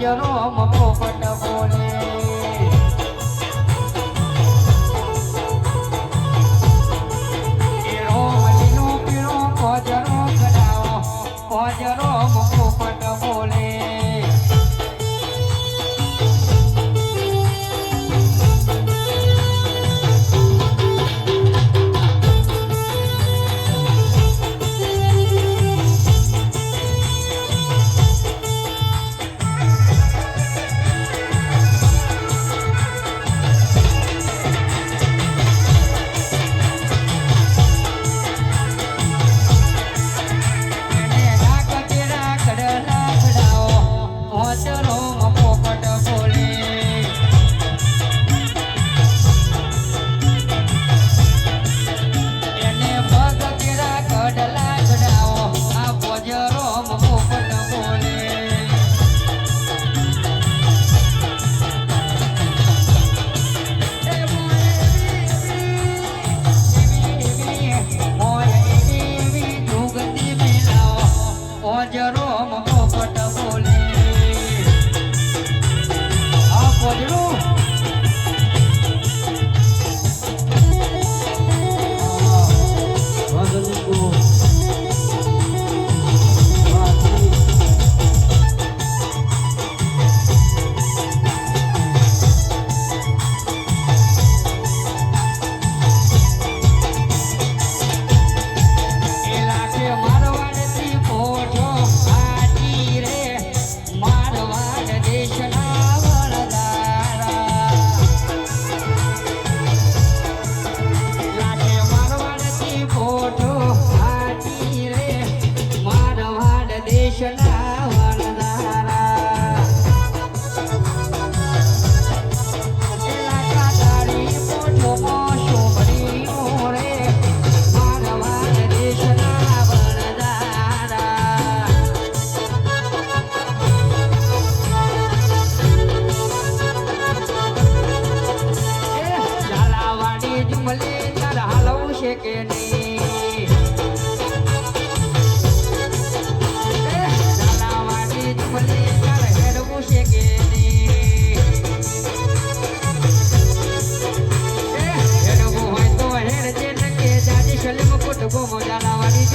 ગજરો મફોપટ બોલે. ગજરો ગજરો મફો creation ગાડી મળે હાલવું છે કે નહીં? મળે ત્યારે હેડવું છે કે નહીં હેડવું હોય તો હેડ છે કે જાજી સલીમ કુટુંબો મોજાના વાળી